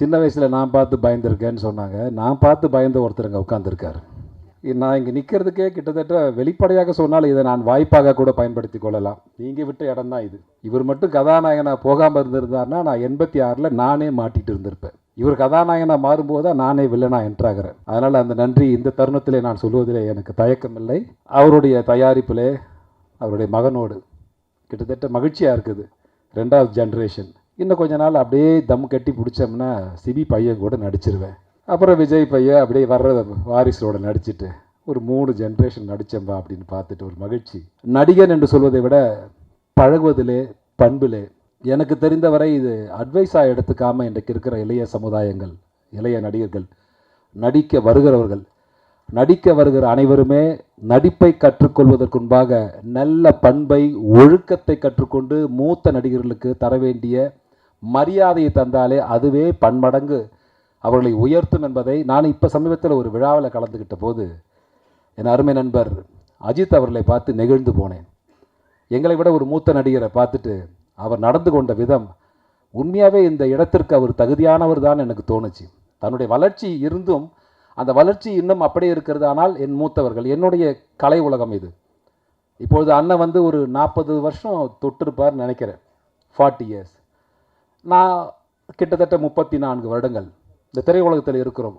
சின்ன வயசில் நான் பார்த்து பயந்துருக்கேன்னு சொன்னாங்க. நான் பார்த்து பயந்த ஒருத்தர் இங்கே உட்காந்துருக்காரு நான் இங்கே நிற்கிறதுக்கே கிட்டத்தட்ட வெளிப்படையாக சொன்னால் இதை நான் வாய்ப்பாக கூட பயன்படுத்தி கொள்ளலாம். நீங்கள் விட்ட இடம் தான் இது. இவர் மட்டும் கதாநாயகனாக போகாமல் இருந்திருந்தார்னா நான் எண்பத்தி ஆறில் நானே மாட்டிகிட்டு இருந்திருப்பேன். இவர் கதாநாயகனாக மாறும்போது தான் நானே வில்லனாக என்ட்ராகிறேன் அதனால் அந்த நன்றி இந்த தருணத்திலே நான் சொல்வதிலே எனக்கு தயக்கமில்லை. அவருடைய தயாரிப்பிலே அவருடைய மகனோடு கிட்டத்தட்ட மகிழ்ச்சியாக இருக்குது. ரெண்டாவது ஜென்ரேஷன் இன்னும் கொஞ்ச நாள் அப்படியே தம் கட்டி பிடிச்சோம்னா சிபி பையன் கூட நடிச்சிருவேன். அப்புறம் விஜய் பையன் அப்படியே வர்ற வாரிசோட நடிச்சிட்டு ஒரு மூணு ஜென்ரேஷன் நடித்தம்பா அப்படின்னு பார்த்துட்டு ஒரு மகிழ்ச்சி. நடிகன் என்று சொல்வதை விட பழகுவதிலே பண்பிலே எனக்கு தெரிந்தவரை இது அட்வைஸாக எடுத்துக்காமல் இன்றைக்கு இருக்கிற இளைய சமுதாயங்கள் இளைய நடிகர்கள் நடிக்க வருகிறவர்கள் நடிக்க வருகிற அனைவருமே நடிப்பை கற்றுக்கொள்வதற்குன்பாக நல்ல பண்பை ஒழுக்கத்தை கற்றுக்கொண்டு மூத்த நடிகர்களுக்கு தர வேண்டிய மரியாதையை தந்தாலே அதுவே பன்மடங்கு அவர்களை உயர்த்தும் என்பதை நான் இப்போ சமீபத்தில் ஒரு விழாவில் கலந்துக்கிட்ட போது என் அருமை நண்பர் அஜித் அவர்களை பார்த்து நெகிழ்ந்து போனேன். எங்களை விட ஒரு மூத்த நடிகரை பார்த்துட்டு அவர் நடந்து கொண்ட விதம் உண்மையாகவே இந்த இடத்திற்கு அவர் தகுதியானவர் தான் எனக்கு தோணுச்சு. தன்னுடைய வளர்ச்சி இருந்தும் அந்த வளர்ச்சி இன்னும் அப்படியே இருக்கிறது ஆனால் என் மூத்தவர்கள் என்னுடைய கலை உலகம் இது. இப்பொழுது அண்ணன் வந்து ஒரு நாற்பது வருஷம் தொட்டிருப்பார்னு நினைக்கிறேன். ஃபார்ட்டி இயர்ஸ் நான் கிட்டத்தட்ட முப்பத்தி நான்கு வருடங்கள் இந்த திரையுலகத்தில் இருக்கிறோம்.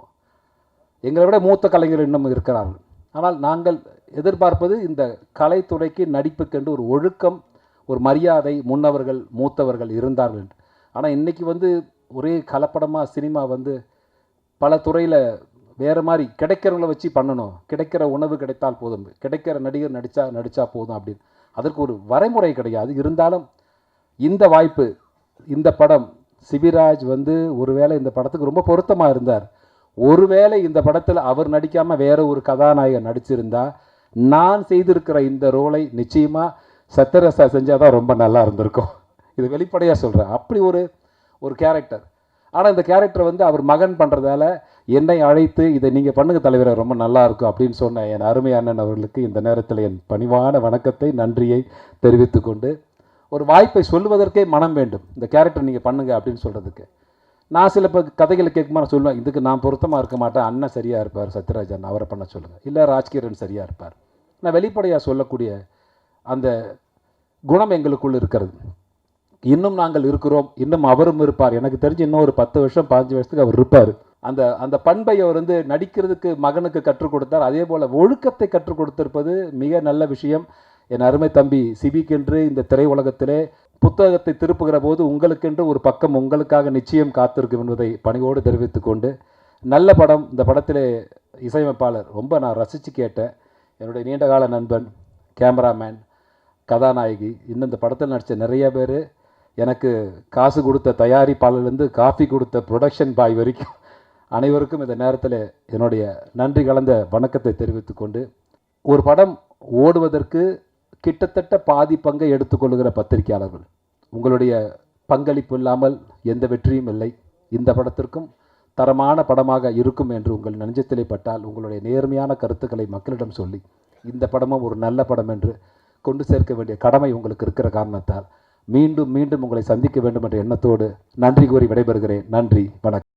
எங்களை விட மூத்த கலைஞர் இன்னும் இருக்கிறார்கள். ஆனால் நாங்கள் எதிர்பார்ப்பது இந்த கலைத்துறைக்கு நடிப்புக்கென்று ஒரு ஒழுக்கம் ஒரு மரியாதை முன்னவர்கள் மூத்தவர்கள் இருந்தார்கள் ஆனால் இன்றைக்கி வந்து ஒரே கலப்படமாக சினிமா வந்து பல துறையில் வேறு மாதிரி கிடைக்கிறவங்கள வச்சு பண்ணணும். கிடைக்கிற உணவு கிடைத்தால் போதும். கிடைக்கிற நடிகர் நடித்தா நடித்தா போதும் அப்படின்னு. அதற்கு ஒரு வரைமுறை கிடையாது. இருந்தாலும் இந்த வாய்ப்பு இந்த படம் சிவிராஜ் வந்து ஒருவேளை இந்த படத்துக்கு ரொம்ப பொருத்தமாக இருந்தார். ஒருவேளை இந்த படத்தில் அவர் நடிக்காமல் வேற ஒரு கதாநாயகன் நடிச்சிருந்தா நான் செய்திருக்கிற இந்த ரோலை நிச்சயமாக சத்யரசா செஞ்சால் தான் ரொம்ப நல்லா இருந்திருக்கும். இது வெளிப்படையாக சொல்கிறேன் அப்படி ஒரு ஒரு கேரக்டர் ஆனால் இந்த கேரக்டர் வந்து அவர் மகன் பண்ணுறதால என்னை அழைத்து இதை நீங்கள் பண்ணுங்கள் தலைவரை ரொம்ப நல்லா இருக்கும் அப்படின்னு சொன்ன என் அருமை அண்ணன் அவர்களுக்கு இந்த நேரத்தில் என் பணிவான வணக்கத்தை நன்றியை தெரிவித்துக்கொண்டு ஒரு வாய்ப்பை சொல்லுவதற்கே மனம் வேண்டும். இந்த கேரக்டர் நீங்கள் பண்ணுங்க அப்படின்னு சொல்கிறதுக்கு நான் சில இப்போ கதைகளை கேட்கும்போது நான் சொல்லுவேன் இதுக்கு நான் பொருத்தமாக இருக்க மாட்டேன். அண்ணன் சரியாக இருப்பார் சத்யராஜன் அவரை பண்ண சொல்லுங்கள் இல்லை ராஜ்கிரண் சரியாக இருப்பார். நான் வெளிப்படையாக சொல்லக்கூடிய அந்த குணம் எங்களுக்குள் இருக்கிறது. இன்னும் நாங்கள் இருக்கிறோம். இன்னும் அவரும் இருப்பார். எனக்கு தெரிஞ்சு இன்னும் ஒரு பத்து வருஷம் பாஞ்சு வருஷத்துக்கு அவர் இருப்பார். அந்த அந்த பண்பை அவர் வந்து நடிக்கிறதுக்கு மகனுக்கு கற்றுக் கொடுத்தார். அதே போல் ஒழுக்கத்தை கற்றுக் கொடுத்திருப்பது மிக நல்ல விஷயம். என் அருமை தம்பி சிபிக்கென்று இந்த திரையுலகத்திலே புத்தகத்தை திருப்புகிற போது உங்களுக்கென்று ஒரு பக்கம் உங்களுக்காக நிச்சயம் காத்திருக்கும் என்பதை பணிவோடு தெரிவித்துக் கொண்டு நல்ல படம். இந்த படத்திலே இசையமைப்பாளர் ரொம்ப நான் ரசித்து கேட்டேன். என்னுடைய நீண்டகால நண்பன் கேமராமேன் கதாநாயகி இன்னும் இந்த படத்தில் நடித்த நிறைய பேர் எனக்கு காசு கொடுத்த தயாரிப்பாளர்லேருந்து காஃபி கொடுத்த ப்ரொடக்ஷன் பாய் வரைக்கும் அனைவருக்கும் இந்த நேரத்தில் என்னுடைய நன்றி கலந்த வணக்கத்தை தெரிவித்துக்கொண்டு ஒரு படம் ஓடுவதற்கு கிட்டத்தட்ட பாதி பங்கை எடுத்துக்கொள்கிற பத்திரிகையாளர்கள். உங்களுடைய பங்களிப்பு இல்லாமல் எந்த வெற்றியும் இல்லை. இந்த படத்திற்கும் தரமான படமாக இருக்கும் என்று உங்கள் நெஞ்சத்திலே பட்டால் உங்களுடைய நேர்மையான கருத்துக்களை மக்களிடம் சொல்லி இந்த படமும் ஒரு நல்ல படம் என்று கொண்டு சேர்க்க வேண்டிய கடமை உங்களுக்கு இருக்கிற காரணத்தால் மீண்டும் மீண்டும் உங்களை சந்திக்க வேண்டும் என்ற எண்ணத்தோடு நன்றி கூறி விடைபெறுகிறேன். நன்றி வணக்கம்.